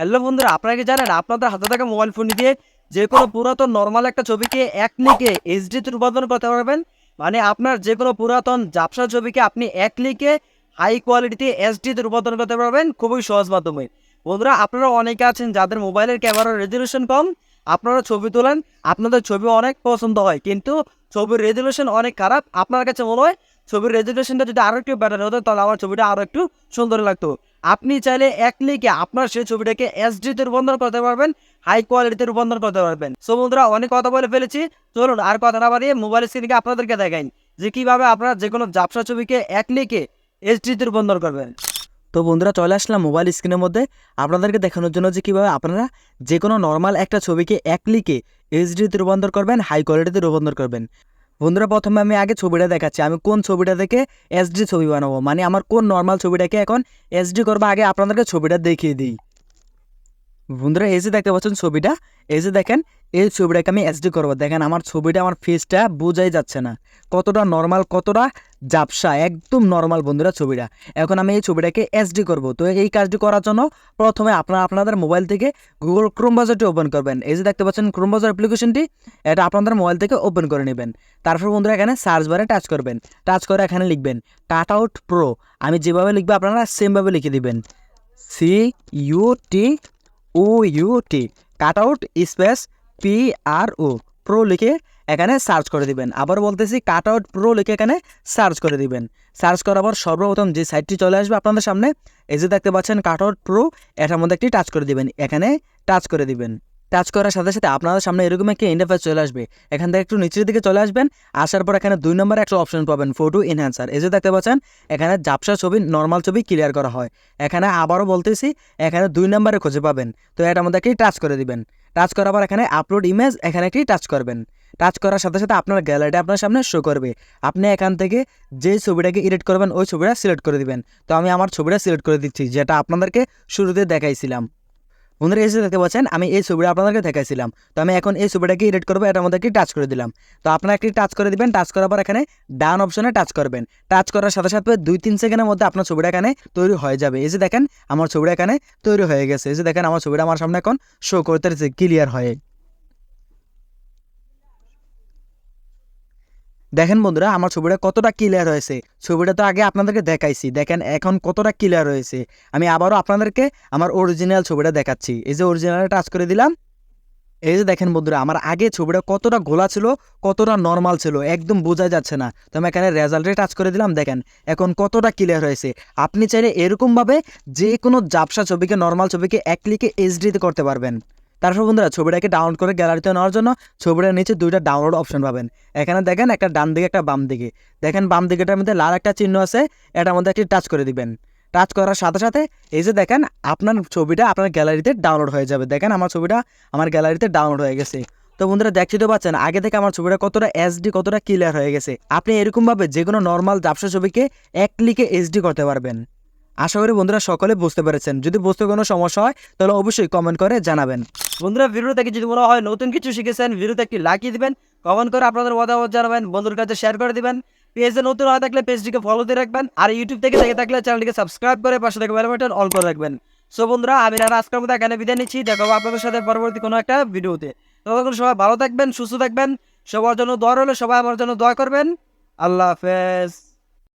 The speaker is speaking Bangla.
হ্যালো বন্ধুরা, আপনারা কি জানেন, আপনাদের হাতে থাকা মোবাইল ফোন দিয়ে যে কোনো পুরাতন নর্মাল একটা ছবিকে এক ক্লিকে এইচডিতে রূপান্তর করতে পারবেন। মানে আপনার যে কোনো পুরাতন জাপসা ছবিকে আপনি এক ক্লিকে হাই কোয়ালিটিতে এইচডিতে রূপান্তর করতে পারবেন খুবই সহজ মাধ্যমে। বন্ধুরা, আপনারা অনেকে আছেন যাদের মোবাইলের ক্যামেরার রেজলিউশন কম, আপনারা ছবি তোলেন, আপনাদের ছবি অনেক পছন্দ হয়, কিন্তু ছবির রেজলিউশন অনেক খারাপ। আপনার কাছে মনে হয় ছবির রেজলিউশনটা যদি আরও একটু বেটার হতো, তাহলে আমার ছবিটা আরও একটু সুন্দর লাগতো। আপনি চাইলে এক ক্লিকে আপনার সেই ছবিটাকে এসডিতে রূপান্তর করতে পারবেন হাই কোয়ালিটিতে রূপান্তর করতে পারবেন। সো বন্ধুরা, অনেক কথা বলে ফেলেছি। চলুন আর কথা না বাড়িয়ে মোবাইল স্ক্রিনকে আপনাদেরকে দেখাই। যে কীভাবে আপনারা যে কোনো জাপসা ছবিকে এক ক্লিকে এইচডিতে রূপান্তর করবেন। তো বন্ধুরা, চলে আসলাম মোবাইল স্ক্রিনের মধ্যে। আপনাদেরকে দেখানোর জন্য যে কীভাবে আপনারা যে কোনো নর্মাল একটা ছবিকে এক ক্লিকে এইচডিতে রূপান্তর করবেন হাই কোয়ালিটিতে রূপান্তর করবেন। বন্ধুরা, প্রথমে আমি আগে ছবিটা দেখাচ্ছি। আমি কোন ছবিটা থেকে এসডি ছবি বানাবো? মানে আমার কোন নর্মাল ছবিটাকে এখন এসডি করব? আগে আপনাদেরকে ছবিটা দেখিয়ে দিই। বন্ধুরা, এই যে দেখতে পাচ্ছেন ছবিটা, এই যে দেখেন, এই ছবিটাকে আমি এসডি করব। দেখেন, আমার ছবিটা, আমার ফেসটা বোঝাই যাচ্ছে না। কতটা নর্মাল কতটা জাপসা একদম নর্মাল বন্ধুরা ছবিটা। এখন আমি এই ছবিটাকে এসডি করব। তো এই কাজটি করার জন্য প্রথমে আপনারা আপনাদের মোবাইল থেকে গুগল ক্রোম বাজারটি ওপেন করবেন। এই যে দেখতে পাচ্ছেন ক্রোম বাজার অ্যাপ্লিকেশনটি এটা আপনাদের মোবাইল থেকে ওপেন করে নেবেন। তারপর বন্ধুরা এখানে সার্চ বারে টাচ করবেন। টাচ করে এখানে লিখবেন কাট আউট প্রো আমি যেভাবে লিখব, আপনারা সেমভাবে লিখে দিবেন। C U T O U, T. Cut out space P R O pro লিখে এখানে সার্চ করে দিবেন। আবার বলতেছি কাট আউট প্রো লিখে এখানে সার্চ করে দিবেন। সার্চ করার পর সর্বপ্রথম যে সাইটটি চলে আসবে আপনাদের সামনে, এই যে দেখতে পাচ্ছেন কাট আউট প্রো এটার মধ্যে একটি টাচ করে দিবেন। এখানে টাচ করে দিবেন। টাচ করার সাথে সাথে আপনাদের সামনে এরকম একটি ইন্টারফেস চলে আসবে। এখান থেকে একটু নিচের দিকে চলে আসবেন, আসার পর এখানে দুই নম্বর একটা অপশন পাবেন ফটো এনহ্যান্সার এই যে দেখতে পাচ্ছেন, এখানে জাপসা ছবি নর্মাল ছবি ক্লিয়ার করা হয়। এখানে আবারও বলতেছি, এখানে দুই নম্বরে খুঁজে পাবেন। তো এটা একটি টাচ করে দিবেন। টাচ করার পর এখানে আপলোড ইমেজ এখানে একটি টাচ করবেন। টাচ করার সাথে সাথে আপনার গ্যালারিটা আপনার সামনে শো করবে। আপনি এখান থেকে যে ছবিটাকে এডিট করবেন, ওই ছবিটা সিলেক্ট করে দিবেন। তো আমি আমার ছবিটা সিলেক্ট করে দিচ্ছি, যেটা আপনাদেরকে শুরুতে দেখাইছিলাম। বন্ধুরা এসে দেখতে পাচ্ছেন, আমি এই ছবিটা আপনাদেরকে দেখাইছিলাম। তো আমি এখন এই ছবিটাকে এডিট করব এটার মধ্যে একটি টাচ করে দিলাম। তো আপনারা একটি টাচ করে দিবেন টাচ করার পর এখানে ডান অপশনে টাচ করবেন। টাচ করার সাথে সাথে দুই তিন সেকেন্ডের মধ্যে আপনার ছবিটা এখানে তৈরি হয়ে যাবে। এই যে দেখেন, আমার ছবিটা এখানে তৈরি হয়ে গেছে। এই যে দেখেন, আমার ছবিটা আমার সামনে এখন শো করতে ক্লিয়ার হয়ে। দেখেন বন্ধুরা, আমার ছবিটা কতটা ক্লিয়ার হয়েছে। ছবিটা তো আগে আপনাদেরকে দেখাইছি। দেখেন, এখন কতটা ক্লিয়ার হয়েছে। আমি আবারও আপনাদেরকে আমার অরিজিনাল ছবিটা দেখাচ্ছি। এই যে অরিজিনাল টাচ করে দিলাম। এই যে দেখেন বন্ধুরা, আমার আগে ছবিটা কতটা গোলা ছিল, কতটা নর্মাল ছিল, একদম বোঝা যাচ্ছে না। তো আমি এখানে রেজাল্টে টাচ করে দিলাম, দেখেন, এখন কতটা ক্লিয়ার হয়েছে। আপনি চাইলে এরকমভাবে যে কোনো জাপসা ছবিকে নর্মাল ছবিকে এক ক্লিকে এইচডিতে করতে পারবেন। তারপর বন্ধুরা, ছবিটাকে ডাউনলোড করে গ্যালারিতে নেওয়ার জন্য ছবিটার নিচে দুইটা ডাউনলোড অপশন পাবেন। এখানে দেখেন একটা ডান দিকে, একটা বাম দিকে। দেখেন বাম দিকেটার মধ্যে লাল একটা চিহ্ন আছে, এটার মধ্যে একটি টাচ করে দিবেন। টাচ করার সাথে সাথে এই যে দেখেন, আপনার ছবিটা আপনার গ্যালারিতে ডাউনলোড হয়ে যাবে। দেখেন আমার ছবিটা আমার গ্যালারিতে ডাউনলোড হয়ে গেছে। তো বন্ধুরা দেখছি তো পাচ্ছেন, আগে থেকে আমার ছবিটা কতটা এইচডি কতটা ক্লিয়ার হয়ে গেছে। আপনি এরকমভাবে যে কোনো নর্মাল জাপসা ছবিকে এক ক্লিকে এইচডি করতে পারবেন। আশা করি বন্ধুরা সকলে বুঝতে পেরেছেন। যদি বুঝতে কোনো সমস্যা হয়, তাহলে অবশ্যই কমেন্ট করে জানাবেন। বন্ধুরা ভিডিও থেকে যদি মনে হয় নতুন কিছু শিখেছেন ভিডিওতে একটি লাগিয়ে দিবেন কমেন্ট করে আপনাদের মতামত জানাবেন, বন্ধুর কাছে শেয়ার করে দিবেন। পেজে নতুন হয়ে থাকলে পেজটিকে ফলো দিয়ে রাখবেন, আর ইউটিউব থেকে দেখে থাকলে চ্যানেলটিকে সাবস্ক্রাইব করে পাশে থেকে বেল বাটন অল করে রাখবেন। সো বন্ধুরা, আমি আর আজকের মতো এখানে বিদায় নিচ্ছি। দেখাবো আপনাদের সাথে পরবর্তী কোনো একটা ভিডিওতে ততক্ষণ সবাই ভালো থাকবেন, সুস্থ থাকবেন। সবার জন্য দোয়া রইলে, সবাই আমার জন্য দোয়া করবেন। আল্লাহ হাফেজ।